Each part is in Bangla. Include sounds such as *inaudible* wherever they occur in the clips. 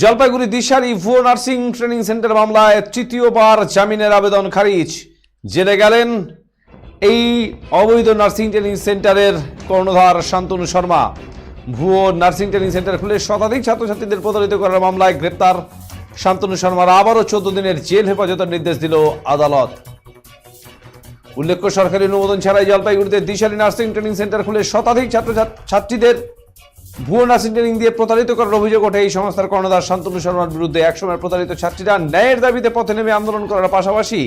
জলপাইগুড়ি, দিশারি ভুয়ো নার্সিং ট্রেনিং সেন্টার মামলায় তৃতীয়বার জামিনের আবেদন খারিজ। জেলে গেলেন এই অবৈধ নার্সিং ট্রেনিং সেন্টারের কর্ণধার শান্তনু শর্মা। ভুয়ো নার্সিং ট্রেনিং সেন্টার খুলে শতাধিক ছাত্রছাত্রীদের প্রতারিত করার মামলায় গ্রেপ্তার শান্তনু শর্মার আবারও চোদ্দ দিনের জেল হেফাজতের নির্দেশ দিল আদালত। উল্লেখ্য, সরকারি অনুমোদন ছাড়াই জলপাইগুড়িতে দিশারি নার্সিং ট্রেনিং সেন্টার খুলে শতাধিক ছাত্র ছাত্রীদের ভুয়ো নার্সিং ট্রেনিং দিয়ে প্রতারিত করার অভিযোগ ওঠে। এই সংস্থার কর্ণধার শান্তনু শর্মার বিরুদ্ধে একসময় প্রতারিত ছাত্রীরা ন্যায়ের দাবিতে পথে নেমে আন্দোলন করার পাশাপাশি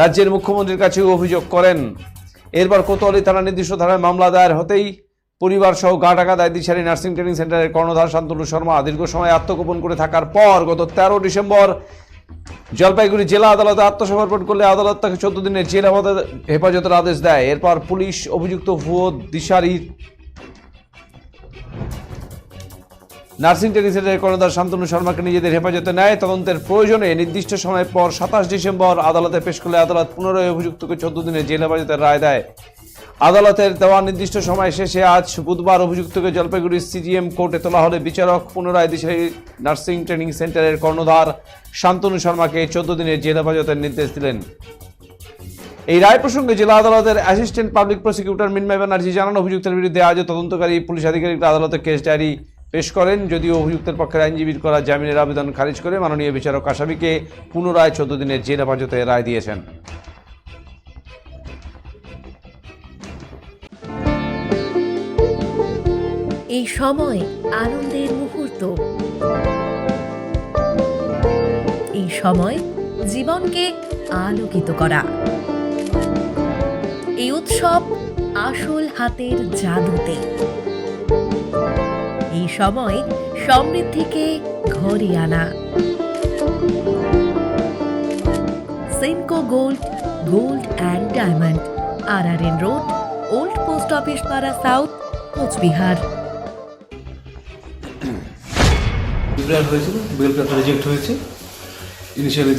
রাজ্যের মুখ্যমন্ত্রীর কাছেও অভিযোগ করেন। এরপর কোতোয়ালি থানা নির্দিষ্ট ধারায় মামলা দায়ের হতেই পরিবার সহ গা টাকা দায় দিশারি নার্সিং ট্রেনিং সেন্টারের কর্ণধার শান্তনু শর্মা দীর্ঘ সময় আত্মগোপন করে থাকার পর গত তেরো ডিসেম্বর জলপাইগুড়ি জেলা আদালতে আত্মসমর্পণ করলে আদালত তাকে চোদ্দ দিনের জেল হেফাজতের আদেশ দেয়। এরপর পুলিশ অভিযুক্ত ভুয়ো দিশারির নার্সিং ট্রেনিং সেন্টারের কর্ণধার শান্তনু শর্মাকে নিজেদের হেফাজতে নেয়। তদন্তের প্রয়োজনে নির্দিষ্ট সময় পর সাতাশ ডিসেম্বর আদালতে পেশ করলে আদালত পুনরায় অভিযুক্তকে চোদ্দ দিনের জেল হেফাজতের রায় দেয়। আদালতের দেওয়া নির্দিষ্ট সময় শেষে আজ বুধবার অভিযুক্তকে জলপাইগুড়ি সিজিএম কোর্টে তোলা হলে বিচারক পুনরায় দিশারি নার্সিং ট্রেনিং সেন্টারের কর্ণধার শান্তনু শর্মাকে চোদ্দ দিনের জেল হেফাজতের নির্দেশ দিলেন। এই রায় প্রসঙ্গে জেলা আদালতের assistant public prosecutor Minmoy Banerjee জানান, অভিযুক্তের বিরুদ্ধে আজও তদন্তকারী পুলিশ আধিকারিকরা আদালতে কেস ডায়েরি পেশ করেন, যদিও অভিযুক্তের পক্ষের আইনজীবীর করা জামিনের আবেদন খারিজ করে মাননীয় বিচারক আসামিকে পুনরায় চোদ্দ দিনের জেল হেফাজতে রায় দিয়েছেন। এই সময় আনন্দের মুহূর্ত। এই সময় জীবনকে আলোকিত করা। এই উৎসব আসল হাতের জাদুতে। সময় সমৃদ্ধিকে ঘরে আনা। Senco gold gold and diamond R R N road old post office পাড়া সাউথ কোচবিহার রিজেক্ট হয়েছে। ইনিশিয়ালি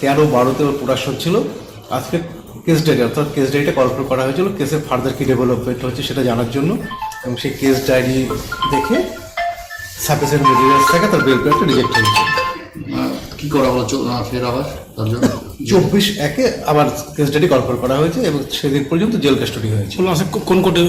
তেরো বারোতে প্রোডাকশন ছিল। আজকে কেস ডায়েরি অর্থাৎ কেস ডায়েরিটা কলফর করা হয়েছিল। কেসের ফার্দার কি ডেভেলপমেন্ট হচ্ছে সেটা জানার জন্য। এবং সেই কেস ডায়েরি দেখে সাফিসিয়েন্ট মেটেরিয়ালস থাকে তার বেল পেপারটা রিজেক্ট হয়েছে কি করা হলো ফের আবার? তার জন্য? *laughs* চব্বিশ একে আবার কেস ডায়েরি কনফার্ম করা হয়েছে এবং সেদিন পর্যন্ত জেল কাস্টডি হয়েছে। আচ্ছা, কোন কোর্টে